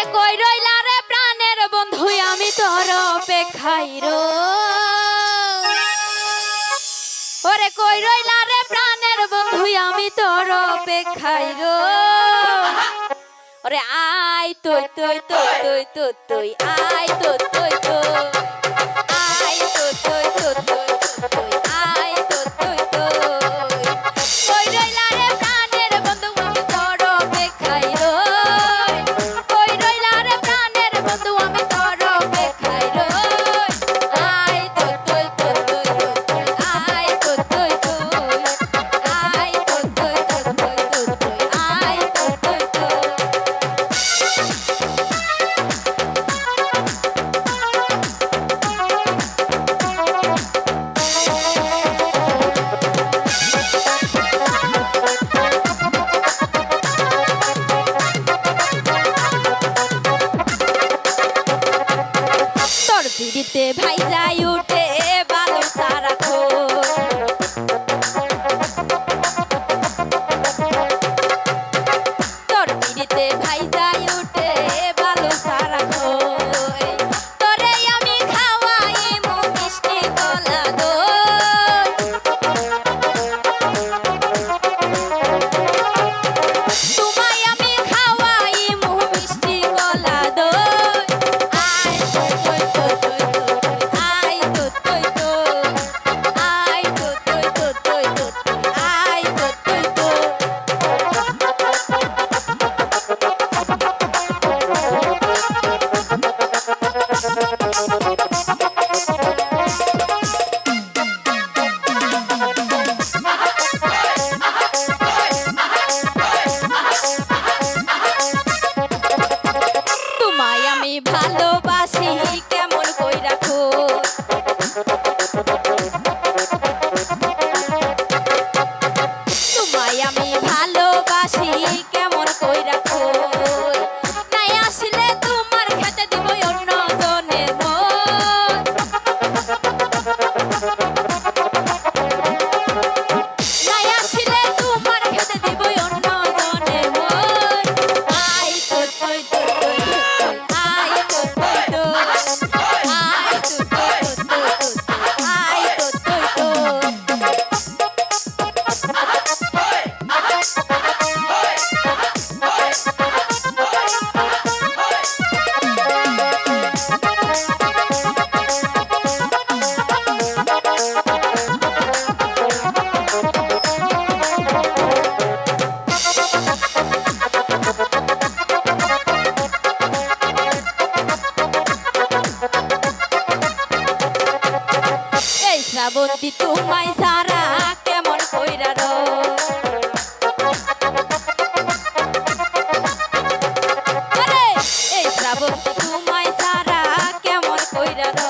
রে কই রইলা রে প্রাণের বন্ধু, আমি তোর অপেক্ষাই রো। ওরে কই রইলা রে প্রাণের বন্ধু, আমি তোর অপেক্ষাই রো। ওরে আয় তুই তুই তুই তুই তুই, আয়, তুই তুই তুই। ধীরিতে ভাই যায় বন্দি তোমায় সারা কেমন কইরা রো এই শ্রাবণ তোমায় সারা কেমন কইরা রো